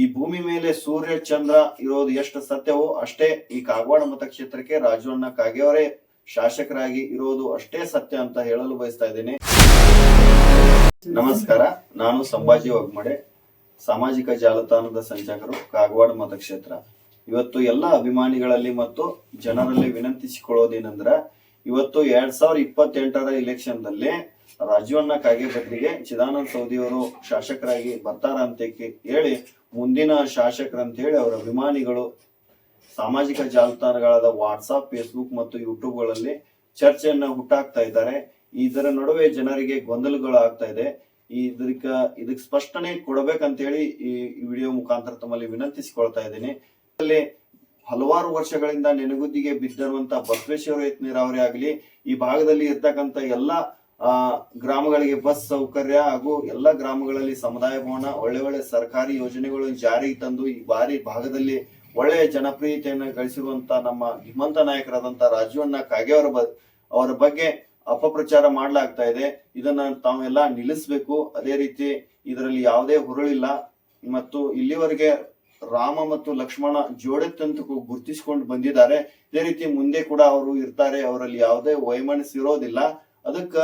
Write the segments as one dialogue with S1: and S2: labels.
S1: ಈ ಭೂಮಿ ಮೇಲೆ ಸೂರ್ಯ, ಚಂದ್ರ ಇರೋದು ಎಷ್ಟು ಸತ್ಯವೋ ಅಷ್ಟೇ ಈ ಕಾಗವಾಡ ಮತಕ್ಷೇತ್ರಕ್ಕೆ ರಾಜವಣ್ಣ ಕಾಗೆಯವರೇ ಶಾಸಕರಾಗಿ ಇರೋದು ಅಷ್ಟೇ ಸತ್ಯ ಅಂತ ಹೇಳಲು ಬಯಸ್ತಾ ಇದ್ದೇನೆ. ನಮಸ್ಕಾರ, ನಾನು ಸಂಭಾಜಿ ಒಗ್ಮಡೆ ಸಾಮಾಜಿಕ ಜಾಲತಾಣದ ಸಂಚಾಲಕರು, ಕಾಗವಾಡ ಮತಕ್ಷೇತ್ರ. ಇವತ್ತು ಎಲ್ಲ ಅಭಿಮಾನಿಗಳಲ್ಲಿ ಮತ್ತು ಜನರಲ್ಲಿ ವಿನಂತಿಸಿಕೊಳ್ಳೋದೇನೆಂದ್ರ, ಇವತ್ತು ಎರಡ್ ಸಾವಿರದ ಇಪ್ಪತ್ತೆಂಟರ ಇಲೆಕ್ಷನ್ ದಲ್ಲಿ ರಾಜವಣ್ಣ ಕಾಗೆ ಬದಲಿಗೆ ಚಿದಾನಂದ ಸೌದಿಯವರು ಶಾಸಕರಾಗಿ ಬರ್ತಾರ ಅಂತ ಹೇಳಿ ಮುಂದಿನ ಶಾಸಕರಂತ ಹೇಳಿ ಅವರ ಅಭಿಮಾನಿಗಳು ಸಾಮಾಜಿಕ ಜಾಲತಾಣಗಳಾದ ವಾಟ್ಸಾಪ್ ಫೇಸ್ಬುಕ್ ಮತ್ತು ಯೂಟ್ಯೂಬ್ಗಳಲ್ಲಿ ಚರ್ಚೆಯನ್ನ ಹುಟ್ಟಾಕ್ತಾ ಇದ್ದಾರೆ. ಇದರ ನಡುವೆ ಜನರಿಗೆ ಗೊಂದಲಗಳು ಆಗ್ತಾ ಇದೆ. ಇದಕ್ಕ ಇದಕ್ಕೆ ಸ್ಪಷ್ಟನೆ ಕೊಡಬೇಕಂತ ಹೇಳಿ ಈ ವಿಡಿಯೋ ಮುಖಾಂತರ ತಮ್ಮಲ್ಲಿ ವಿನಂತಿಸಿಕೊಳ್ತಾ ಇದ್ದೀನಿ. ಅಲ್ಲಿ ಹಲವಾರು ವರ್ಷಗಳಿಂದ ನೆನಗುದ್ದಿಗೆ ಬಿದ್ದಿರುವಂತಹ ಬಸವೇಶ್ವರ ನೀರಾವರಿ ಆಗಲಿ, ಈ ಭಾಗದಲ್ಲಿ ಇರ್ತಕ್ಕಂಥ ಎಲ್ಲಾ ಗ್ರಾಮಗಳಿಗೆ ಬಸ್ ಸೌಕರ್ಯ ಹಾಗೂ ಎಲ್ಲಾ ಗ್ರಾಮಗಳಲ್ಲಿ ಸಮುದಾಯ ಭವನ, ಒಳ್ಳೆ ಒಳ್ಳೆ ಸರ್ಕಾರಿ ಯೋಜನೆಗಳು ಜಾರಿಗೆ ತಂದು ಈ ಬಾರಿ ಭಾಗದಲ್ಲಿ ಒಳ್ಳೆಯ ಜನಪ್ರಿಯತೆಯನ್ನು ಗಳಿಸಿರುವಂತ ನಮ್ಮ ಧೀಮಂತ ನಾಯಕರಾದಂತ ರಾಜೀವಣ್ಣ ಕಾಗೆ ಅವರ ಅವರ ಬಗ್ಗೆ ಅಪಪ್ರಚಾರ ಮಾಡಲಾಗ್ತಾ ಇದೆ. ಇದನ್ನ ತಾವೆಲ್ಲ ನಿಲ್ಲಿಸ್ಬೇಕು. ಅದೇ ರೀತಿ ಇದರಲ್ಲಿ ಯಾವುದೇ ಹುರುಳಿಲ್ಲ. ಮತ್ತು ಇಲ್ಲಿವರೆಗೆ ರಾಮ ಮತ್ತು ಲಕ್ಷ್ಮಣ ಜೋಡೆತ್ತಂತ ಗುರುತಿಸಿಕೊಂಡು ಬಂದಿದ್ದಾರೆ. ಇದೇ ರೀತಿ ಮುಂದೆ ಕೂಡ ಅವರು ಇರ್ತಾರೆ. ಅವರಲ್ಲಿ ಯಾವುದೇ ವೈಮನಸ್ಸು ಇರೋದಿಲ್ಲ. ಅದಕ್ಕ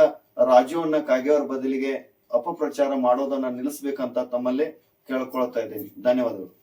S1: ರಾಜೀವಣ್ಣ ಕಾಗೆಯವರ ಬದಲಿಗೆ ಅಪಪ್ರಚಾರ ಮಾಡೋದನ್ನ ನಿಲ್ಲಿಸ್ಬೇಕಂತ ತಮ್ಮಲ್ಲಿ ಕೇಳ್ಕೊಳ್ತಾ ಇದ್ದೀನಿ. ಧನ್ಯವಾದಗಳು.